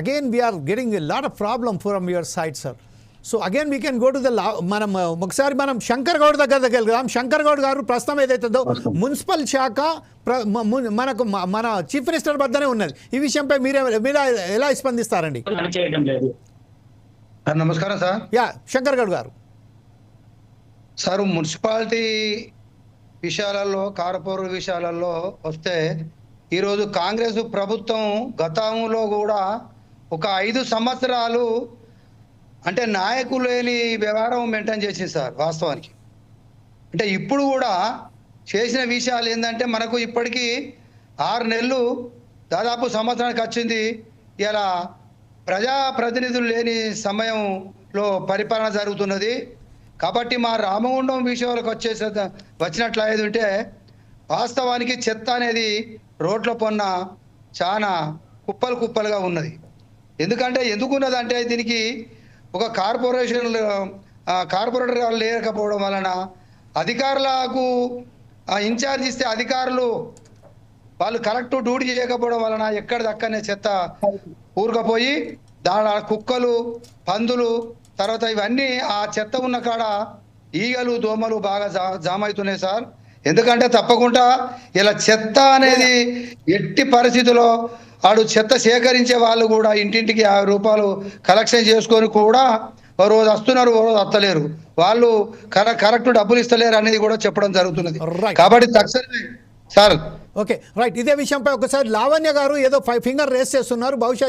again we are getting a lot of problem from your side sir. So again we can go to the మనం ఒకసారి మనం శంకర్ గౌడ్ దగ్గర దగ్గర శంకర్ గౌడ్ గారు ప్రస్తుతం ఏదైతుందో మున్సిపల్ శాఖ మనకు మన చీఫ్ మినిస్టర్ వద్దనే ఉన్నది. ఈ విషయంపై మీరే మీరు ఎలా స్పందిస్తారండి? సార్ నమస్కారం sir. Yeah Shankar Goud garu. Sir municipality విషయాలలో కార్పొర విషయాలలో వస్తే ఈరోజు కాంగ్రెస్ ప్రభుత్వం గతంలో కూడా ఒక ఐదు సంవత్సరాలు అంటే నాయకులు లేని వ్యవహారం మెయింటైన్ చేసింది సార్ వాస్తవానికి. అంటే ఇప్పుడు కూడా చేసిన విషయాలు ఏంటంటే మనకు ఇప్పటికీ ఆరు నెలలు దాదాపు సంవత్సరానికి వచ్చింది. ఇలా ప్రజాప్రతినిధులు లేని సమయంలో పరిపాలన జరుగుతున్నది. కాబట్టి మా రామగుండం విషయాలకు వచ్చేసే వచ్చినట్లు ఉంటే వాస్తవానికి చెత్త అనేది రోడ్ల పొన్న చాలా కుప్పలు కుప్పలుగా ఉన్నది. ఎందుకంటే ఎందుకున్నదంటే దీనికి ఒక కార్పొరేషన్ కార్పొరేటర్ లేకపోవడం వలన అధికారులకు ఇన్ఛార్జ్ ఇస్తే అధికారులు వాళ్ళు కరెక్ట్ డ్యూటీ చేయకపోవడం వలన ఎక్కడ దక్కనే చెత్త ఊరుకపోయి దాని కుక్కలు పందులు తర్వాత ఇవన్నీ ఆ చెత్త ఉన్న కాడ ఈగలు దోమలు బాగా జా- జామ అవుతున్నాయి సార్. ఎందుకంటే తప్పకుండా ఇలా చెత్త అనేది ఎట్టి పరిస్థితిలో ఆడు చెత్త సేకరించే వాళ్ళు కూడా ఇంటింటికి యాభై రూపాయలు కలెక్షన్ చేసుకొని కూడా ఓ రోజు వస్తున్నారు ఓ రోజు వస్తలేరు. వాళ్ళు కర కరెక్ట్ డబ్బులు ఇస్తలేరు అనేది కూడా చెప్పడం జరుగుతున్నది. కాబట్టి తక్షణమే సార్. Okay right. ఇదే విషయంపై ఒకసారి లావణ్య గారు ఏదో ఫైవ్ ఫింగర్ రేస్ చేస్తున్నారు. బహుశా